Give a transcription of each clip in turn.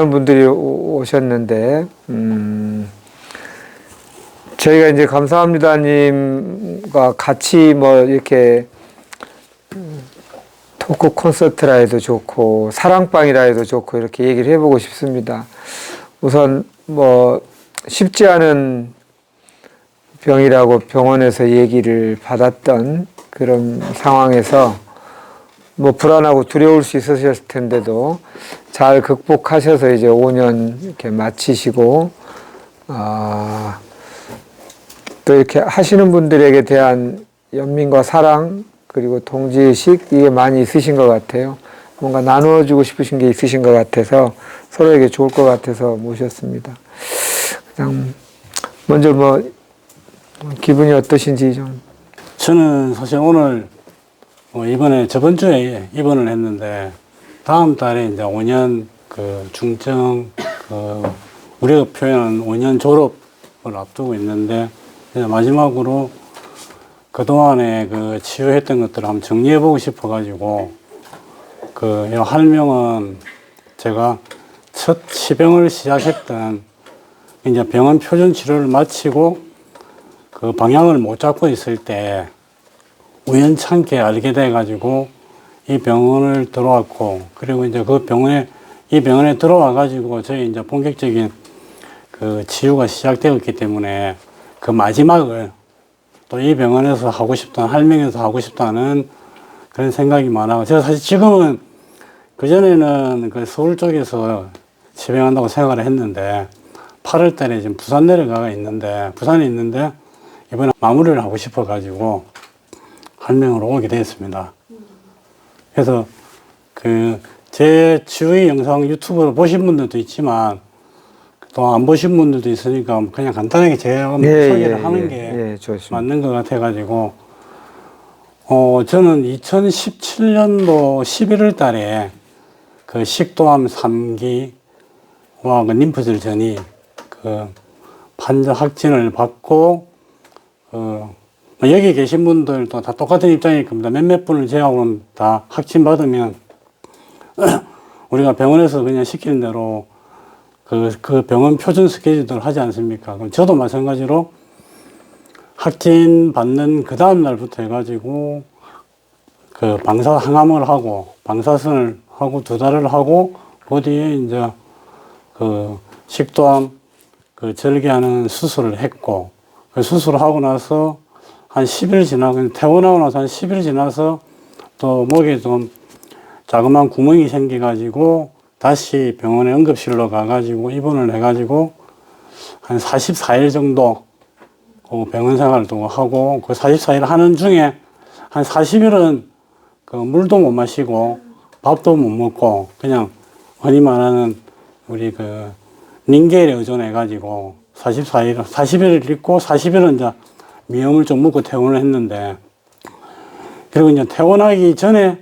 많은 분들이 오- 오셨는데, 음, 저희가 이제 감사합니다님과 같이 뭐 이렇게 음, 토크 콘서트라 해도 좋고, 사랑방이라 해도 좋고, 이렇게 얘기를 해보고 싶습니다. 우선 뭐 쉽지 않은 병이라고 병원에서 얘기를 받았던 그런 상황에서 뭐 불안하고 두려울 수 있으셨을 텐데도 잘 극복하셔서 이제 5년 이렇게 마치시고 아, 또 이렇게 하시는 분들에게 대한 연민과 사랑 그리고 동지의식 이게 많이 있으신 것 같아요. 뭔가 나누어주고 싶으신 게 있으신 것 같아서 서로에게 좋을 것 같아서 모셨습니다. 그냥 먼저 뭐 기분이 어떠신지 좀 저는 사실 오늘 어, 이번에 저번 주에 입원을 했는데 다음 달에 이제 5년 그 중증 그 우리가 표현하는 5년 졸업을 앞두고 있는데 이제 마지막으로 그 동안에 그 치유했던 것들을 한번 정리해 보고 싶어 가지고 그 할명은 제가 첫 치병을 시작했던 이제 병원 표준 치료를 마치고 그 방향을 못 잡고 있을 때 우연찮게 알게 돼가지고 이 병원을 들어왔고 그리고 이제 그 병원에 이 병원에 들어와 가지고 저희 이제 본격적인 그 치유가 시작되었기 때문에 그 마지막을 또 이 병원에서 하고 싶다 할명에서 하고 싶다는 그런 생각이 많아 제가 사실 지금은 그 전에는 그 서울 쪽에서 치병한다고 생각을 했는데 8월 달에 지금 부산 내려가 있는데 부산에 있는데 이번에 마무리를 하고 싶어 가지고 한명으로 오게 됐습니다. 그래서 그 제 주위 영상 유튜브로 보신 분들도 있지만 또 안 보신 분들도 있으니까 그냥 간단하게 제가 한번 소개를 하는 게 예. 맞는 것 같아 가지고 어 저는 2017년도 11월 달에 그 식도암 3기와 그 림프절 전이 그 판정 확진을 받고 어, 뭐 여기 계신 분들도 다 똑같은 입장일 겁니다. 몇몇 분을 제하고는 다 확진 받으면 우리가 병원에서 그냥 시키는 대로 그, 그 병원 표준 스케줄을 하지 않습니까? 그럼 저도 마찬가지로 확진 받는 그 다음 날부터 해가지고 그 방사 항암을 하고 방사선을 하고 두 달을 하고 그 뒤에 이제 그 식도암 그 절개하는 수술을 했고 그 수술을 하고 나서 한 10일 지나고 퇴원하고 나서 한 10일 지나서 또 목에 좀 자그마한 구멍이 생겨가지고 다시 병원에 응급실로 가가지고 입원을 해가지고 한 44일 정도 그 병원 생활도 하고 그 44일 하는 중에 한 40일은 그 물도 못 마시고 밥도 못 먹고 그냥 흔히 말하는 우리 그 링겔에 의존해가지고 44일, 40일을 있고 40일은 이제 미염을 좀 먹고 퇴원을 했는데 그리고 이제 퇴원하기 전에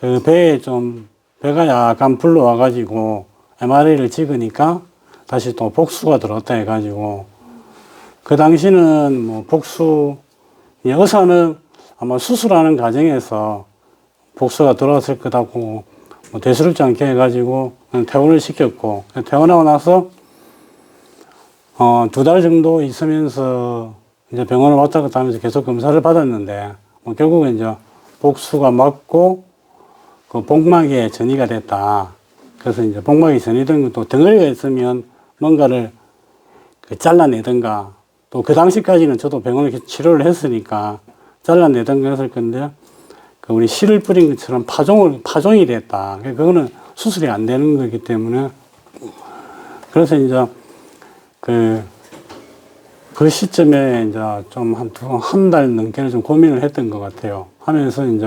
그 배에 좀 배가 약간 불러와가지고 MRI를 찍으니까 다시 또 복수가 들었다 해가지고 그 당시는 뭐 복수 의사는 아마 수술하는 과정에서 복수가 들어왔을 거다고 뭐 대수롭지 않게 해가지고 퇴원을 시켰고 퇴원하고 나서 어, 두 달 정도 있으면서 이제 병원을 왔다 갔다 하면서 계속 검사를 받았는데 뭐 결국은 이제 복수가 맞고 그 복막에 전이가 됐다. 그래서 이제 복막이 전이된 것도 덩어리가 있으면 뭔가를 그 잘라내든가 또 그 당시까지는 저도 병원에 치료를 했으니까 잘라내든가 했을 건데 그 우리 실을 뿌린 것처럼 파종을 파종이 됐다. 그러니까 그거는 수술이 안 되는 거기 때문에 그래서 이제 그, 그 시점에 이제 좀 한 두, 한 달 넘게는 좀 고민을 했던 것 같아요. 하면서 이제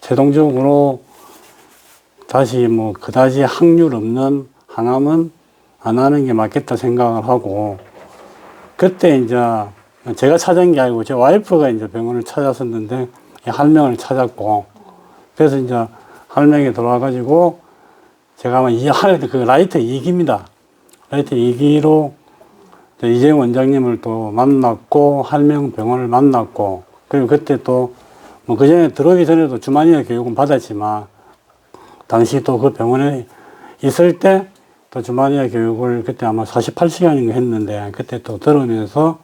최종적으로 다시 뭐 그다지 확률 없는 항암은 안 하는 게 맞겠다 생각을 하고 그때 이제 제가 찾은 게 아니고 제 와이프가 이제 병원을 찾았었는데 이 할명을 찾았고 그래서 이제 할명에 들어와가지고 제가 이 할, 그 라이트 2기입니다. 라이트 2기로 이재 원장님을 또 만났고 할명 병원을 만났고 그리고 그때 또 뭐 그 전에 들어오기 전에도 주만이어 교육은 받았지만 당시 또 그 병원에 있을 때 또 주마니아 교육을 그때 아마 48시간인가 했는데 그때 또 들으면서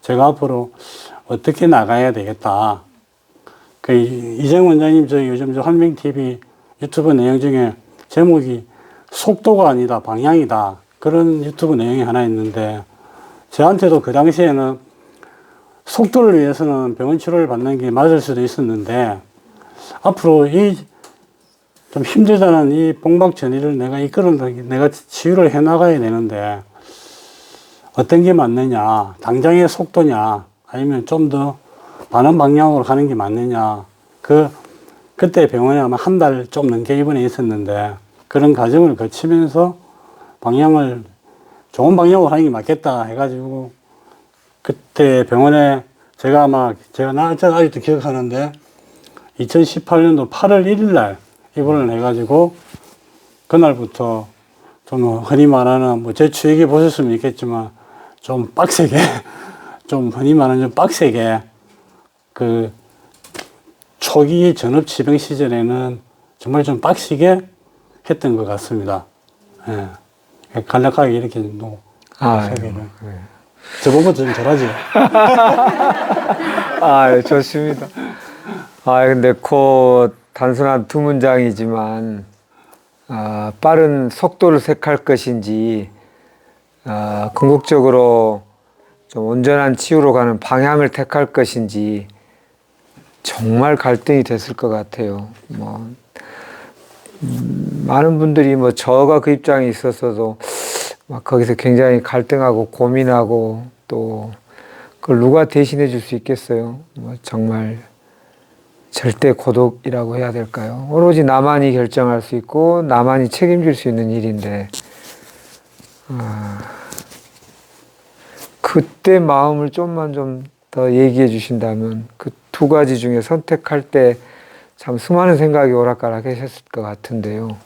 제가 앞으로 어떻게 나가야 되겠다. 그 이- 이정 원장님 저 요즘 저 한명 TV 유튜브 내용 중에 제목이 속도가 아니다 방향이다 그런 유튜브 내용이 하나 있는데 저한테도 그 당시에는 속도를 위해서는 병원 치료를 받는 게 맞을 수도 있었는데 앞으로 이 좀 힘들다는 이 봉박 전이를 내가 이끌어 내가 치유를 해 나가야 되는데 어떤 게 맞느냐 당장의 속도냐 아니면 좀더 많은 방향으로 가는 게 맞느냐 그 그때 병원에 아마 한 달 좀 넘게 입원해 있었는데 그런 과정을 거치면서 방향을 좋은 방향으로 하는 게 맞겠다 해가지고 그때 병원에 제가 아마 제가 나 제가 아직도 기억하는데 2018년도 8월 1일 날 입원을 해가지고 그날부터 좀 흔히 말하는 뭐 제 추억에 보셨으면 있겠지만 좀 빡세게 좀 흔히 말하는 좀 빡세게 그 초기 전업 지병 시절에는 정말 좀 빡시게 했던 것 같습니다. 예. 간략하게 이렇게 또 아, 소개를. 저번부터 좀 덜하지. 아, 좋습니다. 아, 근데 곧 단순한 두 문장이지만, 아, 빠른 속도를 택할 것인지, 아, 궁극적으로 좀 온전한 치유로 가는 방향을 택할 것인지, 정말 갈등이 됐을 것 같아요. 뭐, 음, 많은 분들이 뭐 저가 그 입장에 있었어도 막 거기서 굉장히 갈등하고 고민하고 또 그걸 누가 대신해 줄 수 있겠어요? 뭐 정말 절대 고독이라고 해야 될까요? 오로지 나만이 결정할 수 있고 나만이 책임질 수 있는 일인데 아, 그때 마음을 좀만 좀 더 얘기해 주신다면 그 두 가지 중에 선택할 때 참 수많은 생각이 오락가락 하셨을 것 같은데요.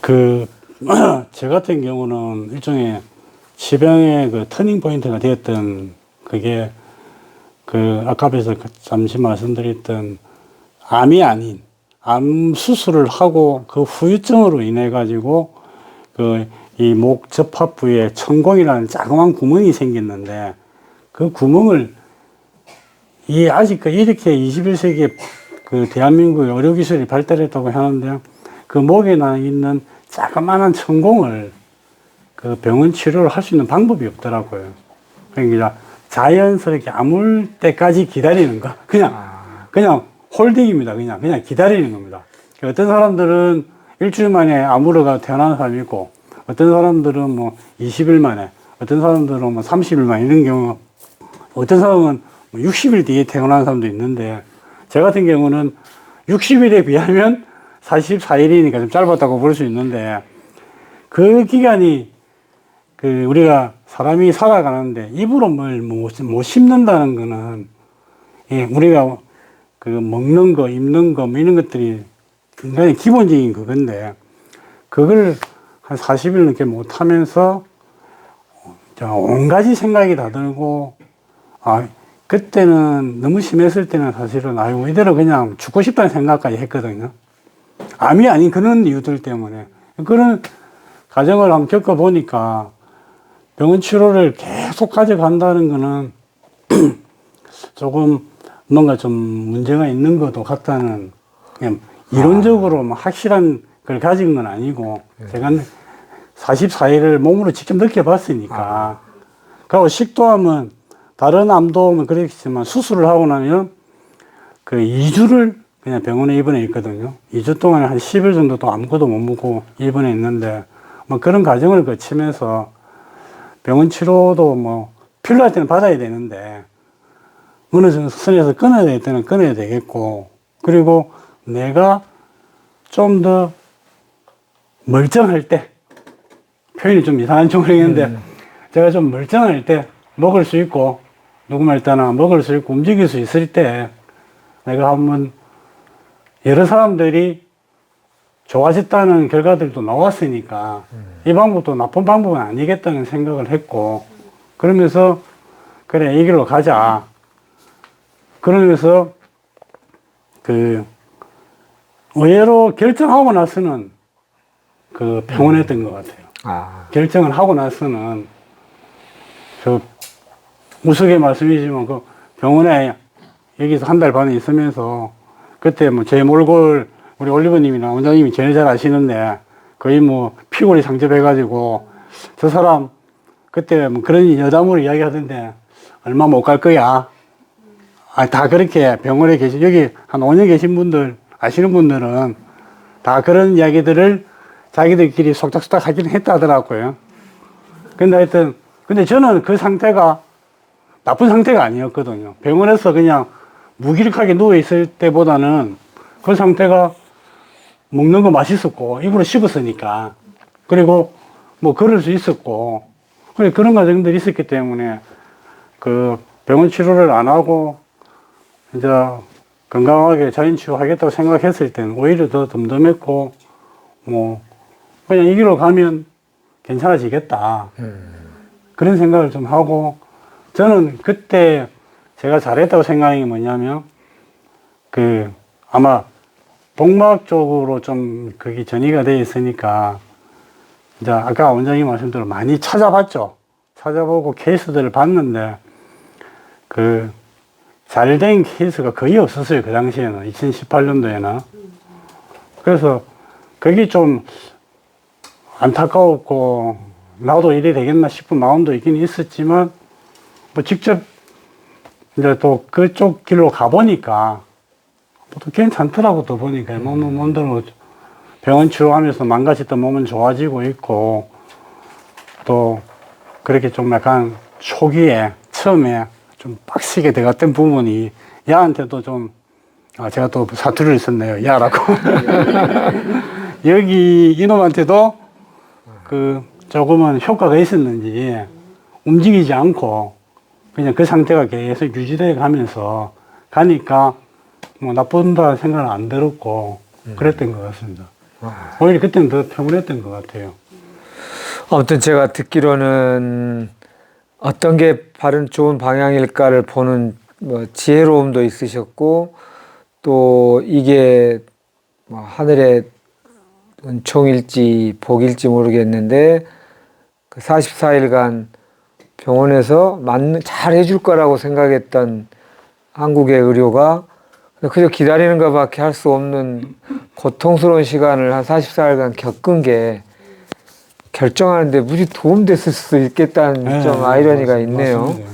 그, 저 같은 경우는 일종의 지병의 그 터닝 포인트가 되었던 그게 그 아까 앞에서 그 잠시 말씀드렸던 암이 아닌 암 수술을 하고 그 후유증으로 인해 가지고 그 이 목 접합 부에 천공이라는 자그마한 구멍이 생겼는데 그 구멍을 이 아직 그 이렇게 21세기에 그 대한민국 의료 기술이 발달했다고 하는데 그 목에 나 있는 자그마한 천공을 그 병원 치료를 할 수 있는 방법이 없더라고요. 그러니까 자연스럽게 아물 때까지 기다리는 거. 그냥, 그냥 홀딩입니다. 그냥, 그냥 기다리는 겁니다. 어떤 사람들은 일주일 만에 아무르가 태어나는 사람이 있고, 어떤 사람들은 뭐 20일 만에, 어떤 사람들은 뭐 30일 만에 이런 경우, 어떤 사람은 뭐 60일 뒤에 태어나는 사람도 있는데, 저 같은 경우는 60일에 비하면 44일이니까 좀 짧았다고 볼 수 있는데, 그 기간이 그 우리가 사람이 살아가는데 입으로 뭘못 못 씹는다는 거는 예, 우리가 그 먹는 거, 입는 거, 뭐 이런 것들이 굉장히 기본적인 그건데 그걸 한 40일 넘게 못 하면서 온 가지 생각이 다 들고 아 그때는 너무 심했을 때는 사실은 아유 이대로 그냥 죽고 싶다는 생각까지 했거든요. 암이 아닌 그런 이유들 때문에. 그런 과정을 한번 겪어보니까 병원 치료를 계속 가져간다는 거는 조금 뭔가 좀 문제가 있는 것도 같다는 그냥 이론적으로 뭐 확실한 걸 가진 건 아니고 제가 44일을 몸으로 직접 느껴봤으니까. 그리고 식도암은 다른 암도 뭐 그렇겠지만 수술을 하고 나면 그 2주를 그냥 병원에 입원해 있거든요. 2주 동안에 한 10일 정도 또 아무것도 못 먹고 입원해 있는데 뭐 그런 과정을 거치면서 병원 치료도 뭐 필요할 때는 받아야 되는데 어느 정도 선에서 끊어야 될 때는 끊어야 되겠고 그리고 내가 좀 더 멀쩡할 때 표현이 좀 이상한 좀 그러겠는데 제가 좀 멀쩡할 때 먹을 수 있고 누구 말 때나 먹을 수 있고 움직일 수 있을 때 내가 한번 여러 사람들이 좋아졌다는 결과들도 나왔으니까 이 방법도 나쁜 방법은 아니겠다는 생각을 했고 그러면서 그래 이 길로 가자 그러면서 그 의외로 결정하고 나서는 그 평온했던 것 같아요. 아, 결정을 하고 나서는 저 무속의 말씀이지만 그 병원에 여기서 한 달 반에 있으면서 그때 뭐 제 몰골 우리 올리버님이나 원장님이 제일 잘 아시는데 거의 뭐 피골이 상접해가지고 저 사람 그때 뭐 그런 여담으로 이야기하던데 얼마 못 갈 거야. 아, 다 그렇게 병원에 계신, 여기 한 5년 계신 분들, 아시는 분들은 다 그런 이야기들을 자기들끼리 속닥속닥 하긴 했다 하더라고요. 근데 하여튼, 근데 저는 그 상태가 나쁜 상태가 아니었거든요. 병원에서 그냥 무기력하게 누워있을 때보다는 그 상태가 먹는 거 맛있었고, 입으로 씹었으니까. 그리고 뭐 걸을 수 있었고, 그런 과정들이 있었기 때문에 그 병원 치료를 안 하고 이제 건강하게 자연 치유하겠다고 생각했을 때는 오히려 더 덤덤했고 뭐 그냥 이 길로 가면 괜찮아지겠다 그런 생각을 좀 하고 저는 그때 제가 잘했다고 생각한 게 뭐냐면 그 아마 복막 쪽으로 좀 그게 전이가 돼 있으니까 이제 아까 원장님 말씀대로 많이 찾아봤죠. 찾아보고 케이스들을 봤는데 그 잘 된 케이스가 거의 없었어요. 그 당시에는 2018년도에는. 그래서 그게 좀 안타까웠고 나도 이래 되겠나 싶은 마음도 있긴 있었지만 뭐 직접 이제 또 그쪽 길로 가보니까 또 괜찮더라고 또 보니까 몸은 몸대로 병원 치료하면서 망가졌던 몸은 좋아지고 있고 또 그렇게 좀 약간 초기에 처음에 좀 빡시게 들어갔던 부분이 야한테도 좀 아, 제가 또 사투리를 썼네요. 야라고. 여기 이놈한테도 그 조금은 효과가 있었는지 움직이지 않고 그냥 그 상태가 계속 유지돼 가면서 가니까 뭐 나쁜다 생각은 안 들었고 그랬던 것 같습니다. 오히려 그때는 더 평온했던 것 같아요. 아무튼 제가 듣기로는 어떤 게 바른 좋은 방향일까를 보는 뭐 지혜로움도 있으셨고 또 이게 뭐 하늘의 은총일지 복일지 모르겠는데 그 44일간 병원에서 맞는 잘 해줄 거라고 생각했던 한국의 의료가 그저 기다리는 것밖에 할 수 없는 고통스러운 시간을 한 44일간 겪은 게 결정하는데 무지 도움됐을 수도 있겠다는 네, 좀 아이러니가 맞- 있네요. 맞습니다.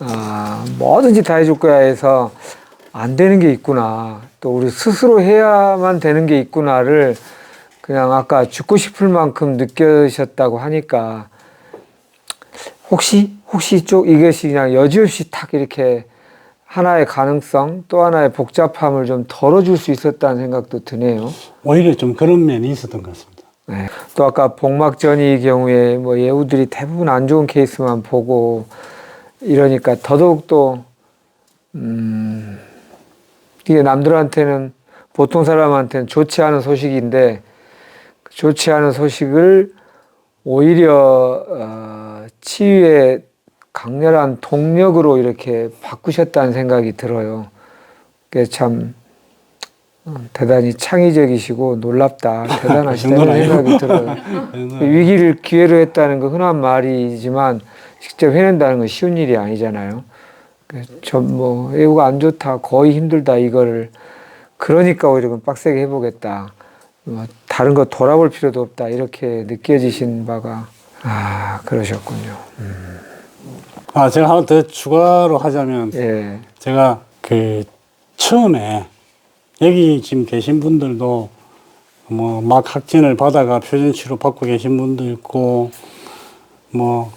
아, 뭐든지 다 해줄 거야 해서 안 되는 게 있구나. 또 우리 스스로 해야만 되는 게 있구나를 그냥 아까 죽고 싶을 만큼 느끼셨다고 하니까 혹시 혹시 쪽 이것이 그냥 여지없이 탁 이렇게 하나의 가능성 또 하나의 복잡함을 좀 덜어줄 수 있었다는 생각도 드네요. 오히려 좀 그런 면이 있었던 것 같습니다. 네. 또 아까 복막전이 경우에 뭐 예우들이 대부분 안 좋은 케이스만 보고 이러니까 더더욱 또 음, 이게 남들한테는 보통 사람한테는 좋지 않은 소식인데 그 좋지 않은 소식을 오히려 어, 치유의 강렬한 동력으로 이렇게 바꾸셨다는 생각이 들어요. 그게 참 어, 대단히 창의적이시고 놀랍다, 대단하시다는 정도는 생각이 들어요. 위기를 기회로 했다는 건 흔한 말이지만 직접 해낸다는 건 쉬운 일이 아니잖아요. 전뭐 애우가 안 좋다, 거의 힘들다 이거를 그러니까 오히려 빡세게 해보겠다. 뭐 다른 거 돌아볼 필요도 없다 이렇게 느껴지신 바가 아 그러셨군요. 아, 제가 하나 더 추가로 하자면 예, 제가 그 처음에 여기 지금 계신 분들도 뭐막 확진을 받아가 표준 치료 받고 계신 분도 있고 뭐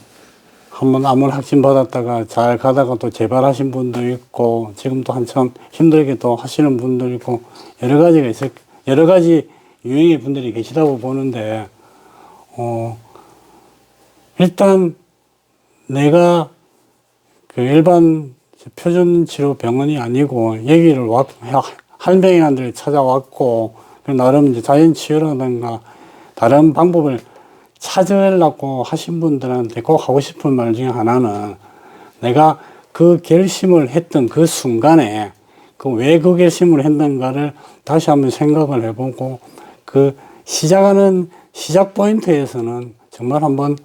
한번 암을 확진 받았다가 잘 가다가 또 재발하신 분도 있고 지금 또 한참 힘들게 또 하시는 분도 있고 여러 가지가 있을 여러 가지 유형의 분들이 계시다고 보는데 어 일단 내가 그 일반 표준 치료 병원이 아니고 여기를 왔 할병이한들 찾아왔고 그 나름 이제 자연 치유라든가 다른 방법을 찾으려고 하신 분들한테 꼭 하고 싶은 말 중에 하나는 내가 그 결심을 했던 그 순간에 그 왜 그 결심을 했는가를 다시 한번 생각을 해보고 그 시작하는 시작 포인트에서는 정말 한번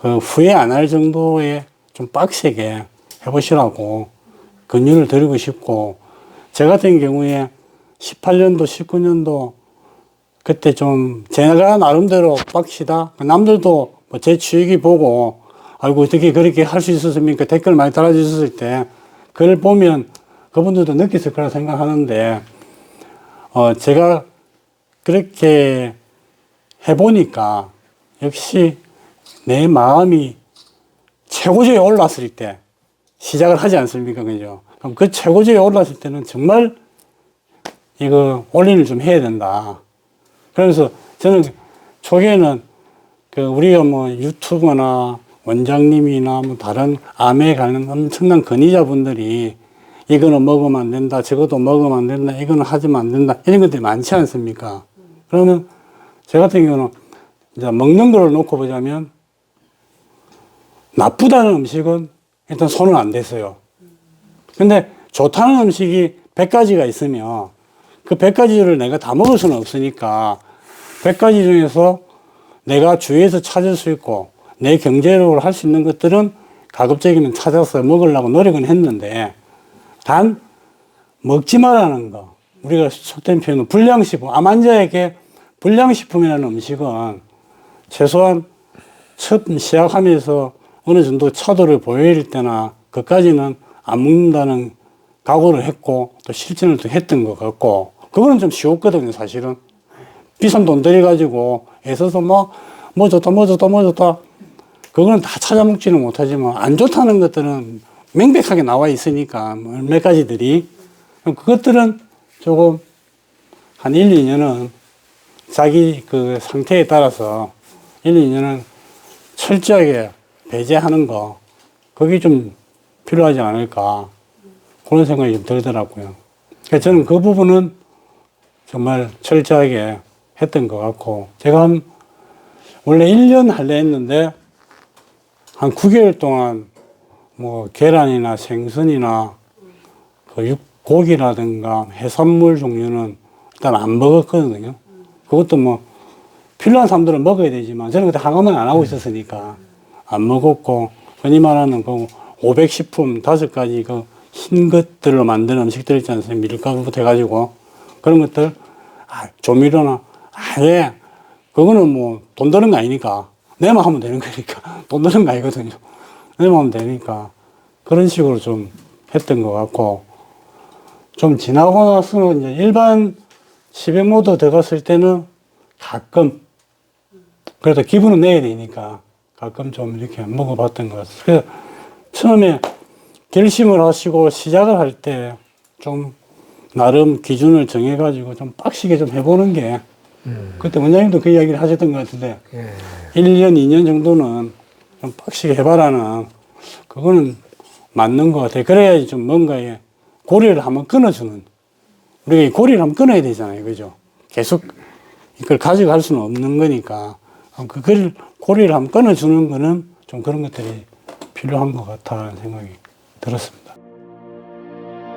그 후회 안 할 정도의 좀 빡세게 해보시라고 권유를 드리고 싶고, 저 같은 경우에 18년도, 19년도 그때 좀 제가 나름대로 빡시다. 남들도 뭐 제 취익이 보고, 아이고, 어떻게 그렇게 할 수 있었습니까? 댓글 많이 달아주셨을 때, 그걸 보면 그분들도 느꼈을 거라 생각하는데, 어, 제가 그렇게 해보니까 역시 내 마음이 최고조에 올랐을 때 시작을 하지 않습니까? 그죠? 그럼 그 최고조에 올랐을 때는 정말 이거 올인을 좀 해야 된다. 그래서 저는 초기에는 그 우리가 뭐 유튜버나 원장님이나 뭐 다른 암에 관련 엄청난 권위자분들이 이거는 먹으면 안 된다, 저것도 먹으면 안 된다, 이거는 하지면 안 된다, 이런 것들이 많지 않습니까? 그러면 저 같은 경우는 이제 먹는 걸 놓고 보자면 나쁘다는 음식은 일단 손을 안 댔어요. 근데 좋다는 음식이 100가지가 있으면 그 100가지를 내가 다 먹을 수는 없으니까 100가지 중에서 내가 주위에서 찾을 수 있고 내 경제력으로 할 수 있는 것들은 가급적이면 찾아서 먹으려고 노력은 했는데 단 먹지 말라는 거 우리가 속된 표현은 불량식품 암 환자에게 불량식품이라는 음식은 최소한 처음 시작하면서 어느 정도 차도를 보일 때나 그까지는 안 먹는다는 각오를 했고 또 실천을 또 했던 것 같고 그거는 좀 쉬웠거든요 사실은 비싼 돈 들여가지고 애써서 뭐, 뭐 좋다, 뭐 좋다, 뭐 좋다. 그거는 다 찾아 먹지는 못하지만 안 좋다는 것들은 명백하게 나와 있으니까 뭐몇 가지들이. 그럼 그것들은 조금 한 1, 2년은 자기 그 상태에 따라서 1, 2년은 철저하게 배제하는 거, 그게 좀 필요하지 않을까. 그런 생각이 좀 들더라고요. 그래서 저는 그 부분은 정말 철저하게 했던 것 같고, 제가 한, 원래 1년 할래 했는데, 한 9개월 동안 뭐 계란이나 생선이나 그 육, 고기라든가 해산물 종류는 일단 안 먹었거든요. 그것도 뭐 필요한 사람들은 먹어야 되지만 저는 그때 항암을 안 하고 있었으니까 안 먹었고 흔히 말하는 그 500식품 다섯 가지 그 흰 것들로 만든 음식들 있지 않습니까? 밀가루부터 해가지고 그런 것들. 아, 조미료나. 아예 그거는 뭐 돈 드는 거 아니니까. 내만 하면 되는 거니까. 돈 드는 거 아니거든요. 내만 하면 되니까. 그런 식으로 좀 했던 것 같고 좀 지나고 나서 이제 일반 시백 모드 들어갔을 때는 가끔 그래도 기분은 내야 되니까 가끔 좀 이렇게 먹어봤던 것 같아요. 그래서 처음에 결심을 하시고 시작을 할 때 좀 나름 기준을 정해가지고 좀 빡시게 좀 해보는 게 그때 원장님도 그 이야기를 하셨던 것 같은데 예. 1년, 2년 정도는 좀 빡시게 해봐라는 그거는 맞는 것 같아요. 그래야지 좀 뭔가에 고리를 한번 끊어주는 우리가 이 고리를 한번 끊어야 되잖아요. 그죠? 계속 이걸 가져갈 수는 없는 거니까 그걸 고리를 한번 끊어주는 거는 좀 그런 것들이 필요한 것 같다는 생각이 들었습니다.